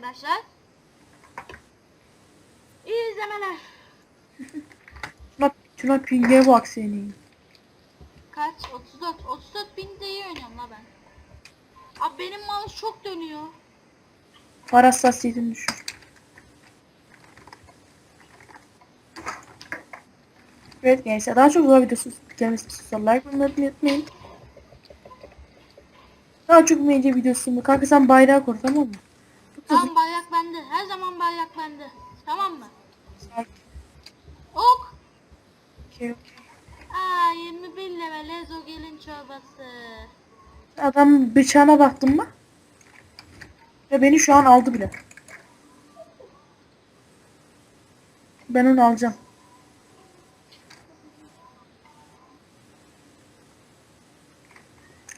arkadaşlar. İyi izlemeler. Şuna, şuna pinge bak senin. Kaç? 34. 34 bin de iyi oynuyorum la ben. Abi benim mouse çok dönüyor. Far hassasiyetini düşür. Evet gençler daha çok zor videosu gelmesi istiyorsan like bunları unutmayın. Daha çok medya videosu mu? Kanka sen bayrağı kur tamam mı? Tamam bayrak bende. Her zaman bayrak bende. Tamam mı? Ok. Okey, okey. Aa 21 level Ezo gelin çorbası. Adam bıçağına baktın mı? Ve beni şu an aldı bile. Ben onu alacağım.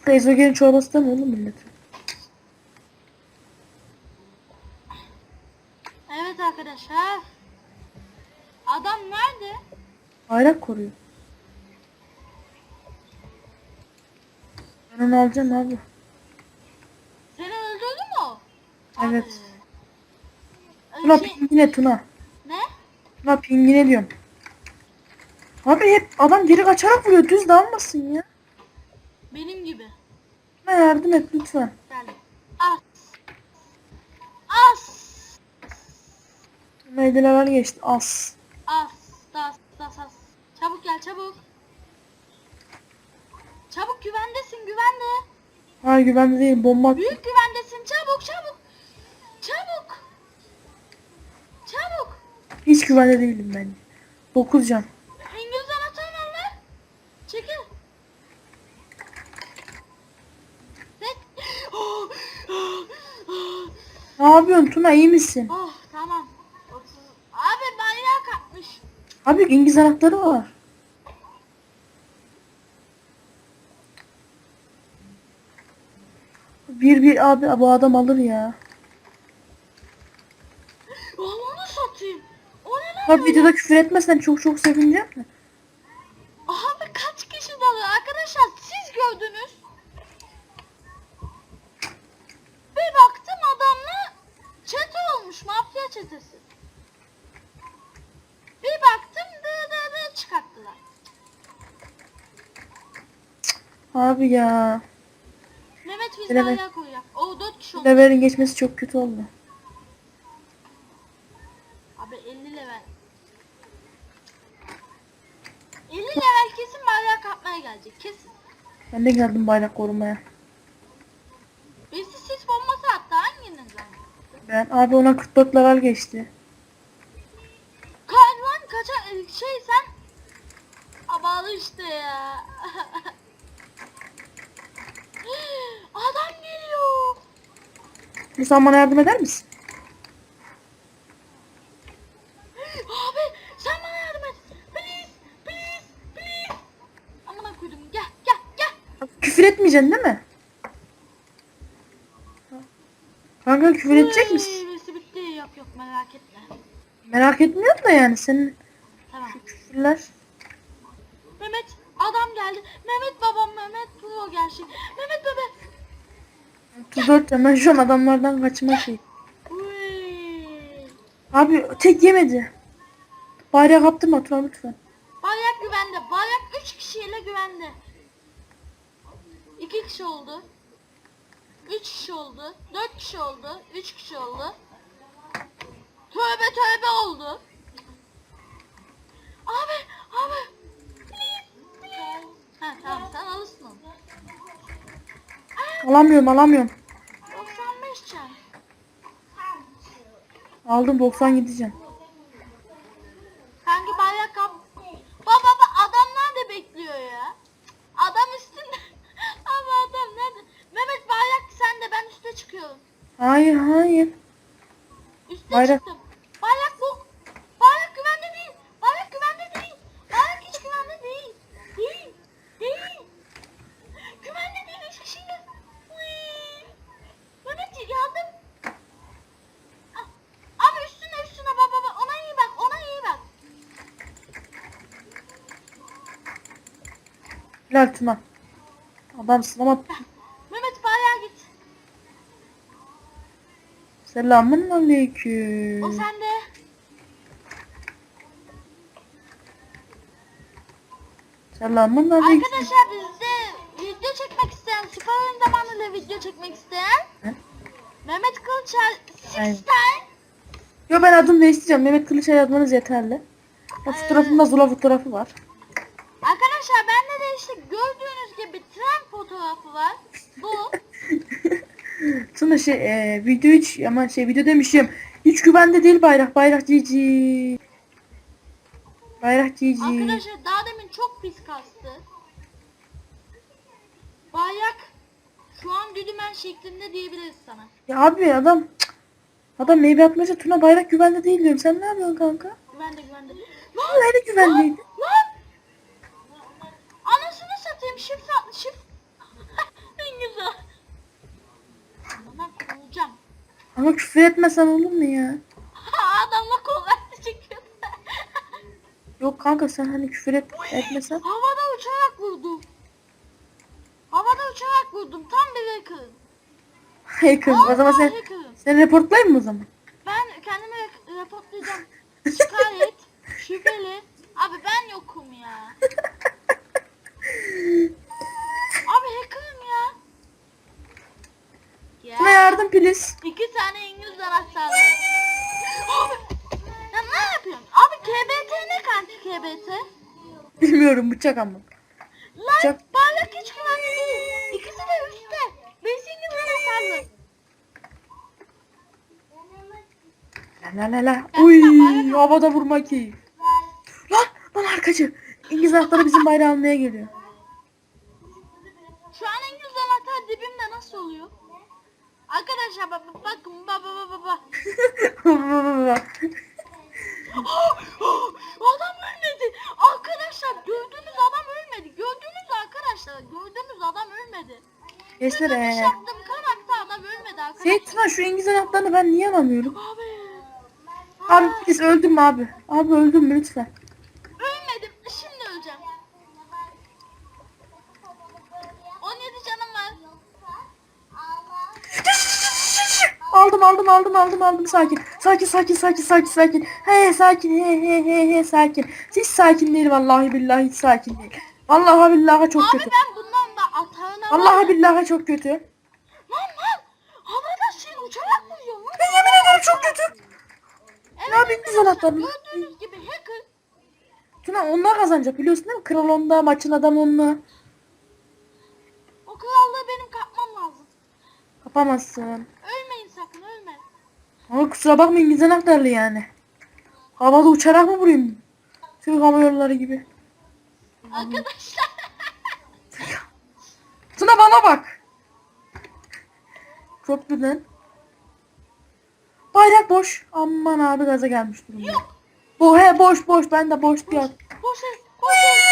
Ezogelin çorbası da mı oğlum millet? Evet arkadaşlar. Adam nerede? Bayrak koruyor. Ben onu alacağım abi. Seni öldürdü mü? Evet. Abi. Tuna Şey, pingine Tuna. ne? Tuna pingine diyorum. Abi hep adam geri kaçarak vuruyor. Düz dalmasın ya. Benim gibi. Tuna yardım et lütfen. Geldim. As. As. Tuna 7 level geçti. As. As. Das. Çabuk çabuk. Güvendesin güvende. Hayır güvende değil. Bomba. Büyük güvendesin çabuk çabuk. Çabuk. Çabuk. Hiç güvende değilim ben. 9 can. İngiliz anahtarı var lan. Çekil. Tek. Oh, oh, oh. Ne yapıyorsun Tuna iyi misin? oh tamam. Abi bayrağı kapmış. Abi İngiliz anahtarı var. Bir bir abi bu adam alır ya. Onu satayım. O ne lan? Abi videoda küfür etmesen çok çok sevineceğim de. Abi kaç kişi dalıyor arkadaşlar siz gördünüz. Bir baktım adamla çete olmuş mafya çetesi. Bir baktım dı dı dı çıkarttılar. Abi ya. Biz koyacak. O dört kişi oldu. Level'in geçmesi çok kötü oldu. Abi 50 level. 50 level kesin bayrağı kapmaya gelecek kesin. Ben de geldim bayrak korumaya. Birisi sis bombası attı hanginiz lan? Ben abi ona 44 level geçti. Kalman kaça şey sen Abalı işte ya. Adam geliyor. Sen bana yardım eder misin? Abi sen bana yardım et. Please, please, please. Amına koydum. Gel, gel, gel. Küfür etmeyeceksin değil mi? Kanka küfür edecek misin? Birisi bitti. Yok yok merak etme. Merak etmiyorum da yani senin Tamam. küfürler. Mehmet babam Mehmet Pro gerçek. Mehmet bebe. 34 hemen şu an adamlardan kaçma şey. Uy. Abi tek yemedi. Bayrağı kaptırma Tuna lütfen. Bayrak güvende. Bayrak 3 kişiyle güvende. 2 kişi oldu. 3 kişi oldu. 4 kişi oldu. 3 kişi oldu. Tövbe tövbe oldu. Abi abi. Please please. Ha tamam sen alırsın onu. Alamıyorum alamıyorum. 95 can. Aldım 97 can. Hangi bayrak kap? Baba baba adam nerede bekliyor ya? Adam üstünde. Abi adam nerede? Mehmet bayrak sende ben üste çıkıyorum. Hayır hayır. Üste Bayrak- çıktım. Bayrak bu. Bayrak güvende değil. Bayrak güvende değil. Bayrak hiç güvende değil. Değil. Değil. Güvende değil. Üç kişiyle. Uy. Mehmet yardım. Ah, Abi üstüne üstüne baba baba. Ona iyi bak. Ona iyi bak. Helal Tuna. Adamsın ama Mehmet bayağı git. selamun aleyküm. O sende. Selamun aleyküm. Arkadaşlar bizde video çekmek isteyen, süper oyun zamanıyla video çekmek isteyen Hı? Mehmet Kılıçer Aynen. Yo ben adımı değiştireceğim. Mehmet Kılıç'a yazmanız yeterli. O fotoğrafımda Zula fotoğrafı var. Arkadaşlar de işte gördüğünüz gibi tren fotoğrafı var. Bu. Sonra şey e, video hiç ama şey video demişim. Hiç güvende değil bayrak. Bayrak cici. Bayrak cici. Arkadaşlar daha demin çok pis kastı. Bayak şu an düdümen şeklinde diyebiliriz sana. Ya abi adam cık. adam meyve atmaca Tuna bayrak güvende değil diyorum. Sen ne yapıyorsun kanka? Güvende güvende. Nerede güvendeydi? Lan! Anasını satayım şif şif. en güzel. Bana kovacağım. Ama küfür etmesen olur mu ya? Adamla kollar çekiyordu. Yok kanka sen hani küfür et, etmesen. Havada uçarak vurdum. Havada uçarak vurdum. Tam bir hacker. Kız o zaman sen, sen reportlayayım mı o zaman? Ben kendimi re- raportlayacağım. Şikayet, şüpheli. Abi ben yokum ya. Abi hacker'ım ya. Ya. yardım please. İki tane İngiliz anahtarlı. Abi. Ya ne yapıyorsun? Abi KBT ne kanki KBT? Bilmiyorum bıçak ama. Lan Çok- parlak hiç güvenli değil. İkisi de üstte. Beş İngiliz anahtarlı. La la la. Uy havada vurma keyif. Lan lan arkacı. İngiliz anahtarı bizim bayrağı almaya geliyor. Arkadaşlar bak, bakın baba baba baba. adam ölmedi. Arkadaşlar gördüğünüz adam ölmedi. Gördüğünüz arkadaşlar gördüğünüz adam ölmedi. Gençler ee. yaptığım karakter adam ölmedi arkadaşlar. Şey Tuna şu İngiliz anahtarını ben niye alamıyorum? Abi. Abi please öldüm abi? Abi öldüm lütfen? ölmedim. Şimdi öleceğim. 17 canım var. Aldım aldım aldım aldım aldım sakin. Sakin sakin sakin sakin sakin. He sakin he he he he sakin. Hiç sakin değil vallahi billahi hiç sakin değil. Vallahi billahi çok Abi kötü. ben bundan da atağına Vallahi billahi çok kötü. Lan lan. Havada şey uçarak vuruyor lan. Ben yemin ederim çok kötü. Evet? Gördüğünüz gibi hacker. Tuna onlar kazanacak biliyorsun değil mi? Kral onda maçın adamı onunla. O krallığı benim kapmam lazım. Kapamazsın. Ama kusura bakma İngiliz anahtarlı yani. Havada uçarak mı vurayım? Türk Hava Yolları gibi. Arkadaşlar. Tuna bana bak. Köprüden. Bayrak boş. Aman abi gaza gelmiş durumda. Yok. Bu he boş boş ben de boş diyor. Boş el. Boş el. Adamlar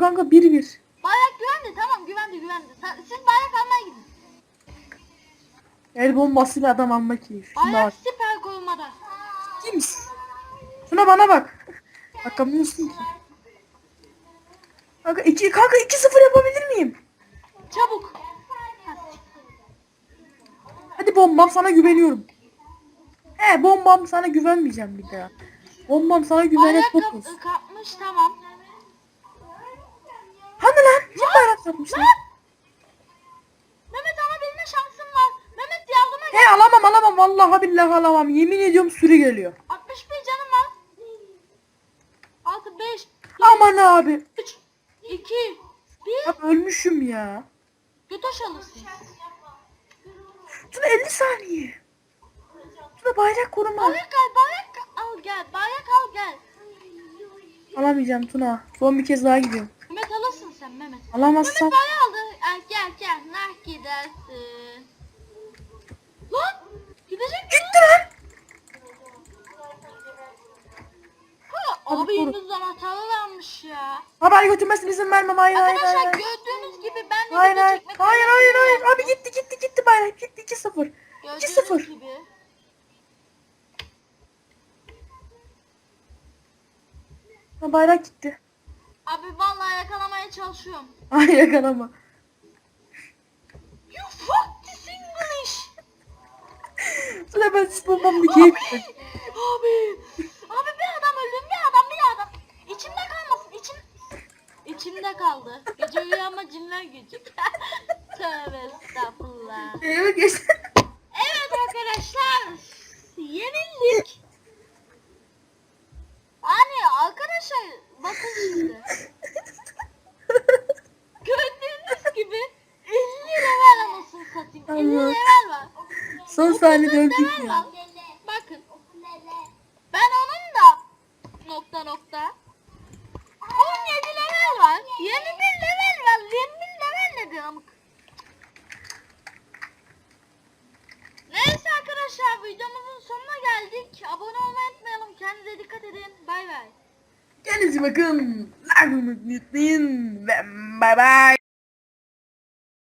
kanka 1-1. Bayrak güvendi tamam güvendi güvendi. Siz bayrak almaya gidin. El bombasıyla adam alma keyif. Şuna Bayrak bak. siper korumada. Kimsin? Tuna bana bak. Bakamıyorsun ki. Kanka 2 kanka 2-0 yapabilir miyim? Çabuk. Hadi bombam sana güveniyorum. He bombam sana güvenmeyeceğim bir daha. Bombam sana güvenerek Bayrak kapmış tamam. Hani lan? Kim bayrak? Lan! Mehmet alabilme şansım var. Mehmet yardıma gel. He alamam alamam vallahi billahi alamam. Yemin ediyorum sürü geliyor. 61 canım var. 6, 5, Aman abi. 3, 2, 1. Abi ölmüşüm ya. Götoş alırsın. Tuna 50 saniye. Tuna bayrak koruma. Bayrak al, bayrak al gel. Bayrak al gel. Alamayacağım Tuna. Son bir kez daha gidiyorum alırsın sen Mehmet. Alamazsan. Mehmet bana aldı. Gel gel gel. Nah gidersin. Lan gidecek mi? Gitti lan. Abi yıldızlar hatalı vermiş ya. Abi götürmesin izin vermem hayır hayır hayır. Gördüğünüz gibi ben de hayır, hayır. çekmek Hayır hayır hayır abi gitti gitti gitti bayrak gitti 2-0. 2-0. gibi. Ha, bayrak gitti. Abi vallahi yakalamaya çalışıyorum. Ay yakalama. You fuck this English. Sıra ben siz bombamı dikeyim. Abi. Abi bir adam öldü. Bir adam bir adam. İçimde kalmasın. İçim İçimde kaldı. Gece uyuyama cinler gücü. Tövbe estağfurullah. Elime geçti. Evet arkadaşlar. Yenildik. Hani arkadaşlar bakın şimdi. Gördüğünüz gibi 50 level anasını satayım. 50 Allah. level var. Saniyede 30 öldük ya. Bakın. Ben onun da nokta nokta 17 level var. 21 level var. 21 level nedir amık? Neyse arkadaşlar videomuzun sonuna geldik. Abone olmayı unutmayalım. Kendinize dikkat edin. Bay bay. Kendinize bakın. Like unutmayın. Ve bye bye.